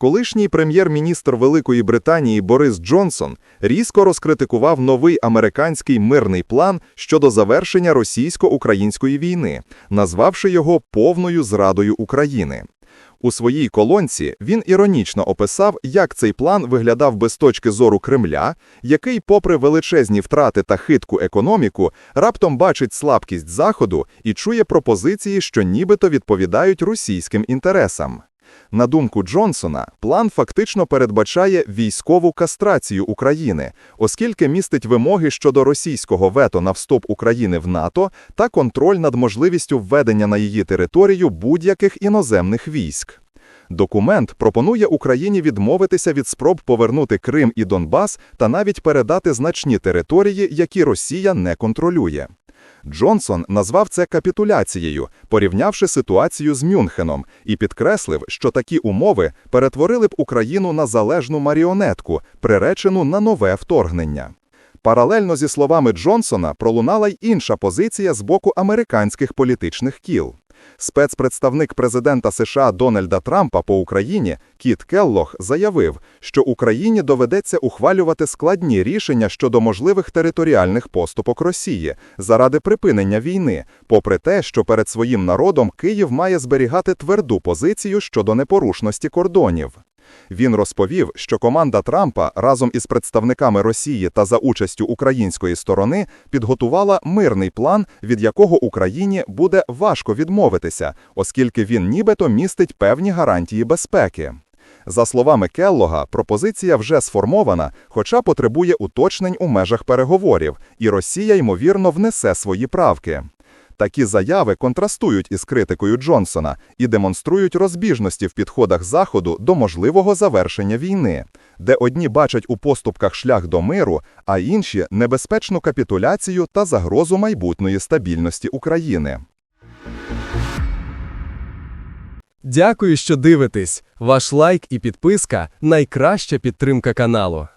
Колишній прем'єр-міністр Великої Британії Борис Джонсон різко розкритикував новий американський мирний план щодо завершення російсько-української війни, назвавши його повною зрадою України. У своїй колонці він іронічно описав, як цей план виглядав би з точки зору Кремля, який, попри величезні втрати та хитку економіку, раптом бачить слабкість Заходу і чує пропозиції, що нібито відповідають російським інтересам. На думку Джонсона, план фактично передбачає військову кастрацію України, оскільки містить вимоги щодо російського вето на вступ України в НАТО та контроль над можливістю введення на її територію будь-яких іноземних військ. Документ пропонує Україні відмовитися від спроб повернути Крим і Донбас та навіть передати значні території, які Росія не контролює. Джонсон назвав це капітуляцією, порівнявши ситуацію з Мюнхеном, і підкреслив, що такі умови перетворили б Україну на залежну маріонетку, приречену на нове вторгнення. Паралельно зі словами Джонсона пролунала й інша позиція з боку американських політичних кіл. Спецпредставник президента США Дональда Трампа по Україні Кіт Келлох заявив, що Україні доведеться ухвалювати складні рішення щодо можливих територіальних поступок Росії заради припинення війни, попри те, що перед своїм народом Київ має зберігати тверду позицію щодо непорушності кордонів. Він розповів, що команда Трампа разом із представниками Росії та за участю української сторони підготувала мирний план, від якого Україні буде важко відмовитися, оскільки він нібито містить певні гарантії безпеки. За словами Келлога, пропозиція вже сформована, хоча потребує уточнень у межах переговорів, і Росія, ймовірно, внесе свої правки. Такі заяви контрастують із критикою Джонсона і демонструють розбіжності в підходах Заходу до можливого завершення війни, де одні бачать у поступках шлях до миру, а інші небезпечну капітуляцію та загрозу майбутньої стабільності України. Дякую, що дивитесь. Ваш лайк і підписка найкраща підтримка каналу.